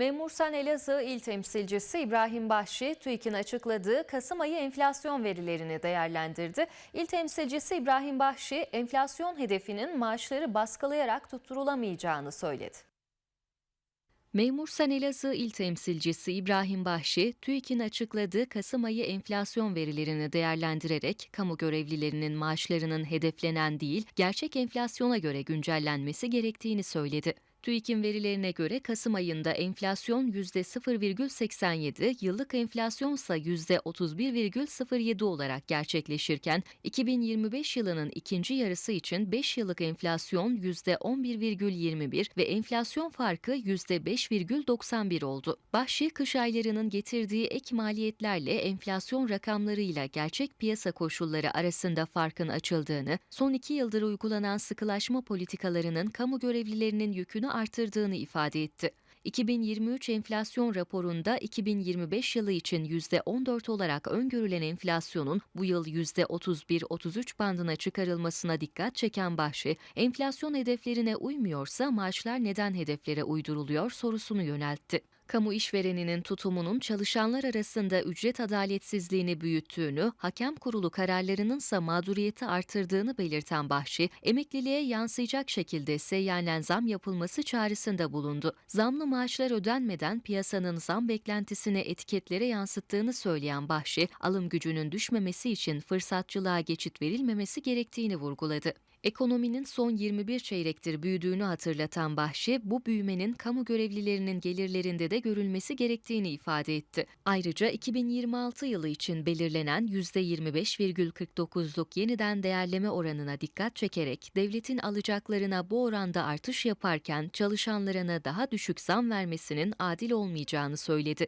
Memursan Elazığ İl Temsilcisi İbrahim Bahşi, TÜİK'in açıkladığı Kasım ayı enflasyon verilerini değerlendirdi. İl Temsilcisi İbrahim Bahşi, enflasyon hedefinin maaşları baskılayarak tutturulamayacağını söyledi. Memursan Elazığ İl Temsilcisi İbrahim Bahşi, TÜİK'in açıkladığı Kasım ayı enflasyon verilerini değerlendirerek kamu görevlilerinin maaşlarının hedeflenen değil, gerçek enflasyona göre güncellenmesi gerektiğini söyledi. TÜİK'in verilerine göre Kasım ayında enflasyon %0,87, yıllık enflasyonsa %31,07 olarak gerçekleşirken 2025 yılının ikinci yarısı için 5 yıllık enflasyon %11,21 ve enflasyon farkı %5,91 oldu. Bahşi kış aylarının getirdiği ek maliyetlerle enflasyon rakamlarıyla gerçek piyasa koşulları arasında farkın açıldığını, son iki yıldır uygulanan sıkılaşma politikalarının kamu görevlilerinin yükünü artırdığını ifade etti. 2023 enflasyon raporunda 2025 yılı için %14 olarak öngörülen enflasyonun bu yıl %31-33 bandına çıkarılmasına dikkat çeken Bahşi, enflasyon hedeflerine uymuyorsa maaşlar neden hedeflere uyduruluyor sorusunu yöneltti. Kamu işvereninin tutumunun çalışanlar arasında ücret adaletsizliğini büyüttüğünü, hakem kurulu kararlarının ise mağduriyeti artırdığını belirten Bahşi, emekliliğe yansıyacak şekilde seyyanen zam yapılması çağrısında bulundu. Zamlı maaşlar ödenmeden piyasanın zam beklentisini etiketlere yansıttığını söyleyen Bahşi, alım gücünün düşmemesi için fırsatçılığa geçit verilmemesi gerektiğini vurguladı. Ekonominin son 21 çeyrektir büyüdüğünü hatırlatan Bahşi, bu büyümenin kamu görevlilerinin gelirlerinde de görülmesi gerektiğini ifade etti. Ayrıca 2026 yılı için belirlenen %25,49'luk yeniden değerleme oranına dikkat çekerek devletin alacaklarına bu oranda artış yaparken çalışanlarına daha düşük zam vermesinin adil olmayacağını söyledi.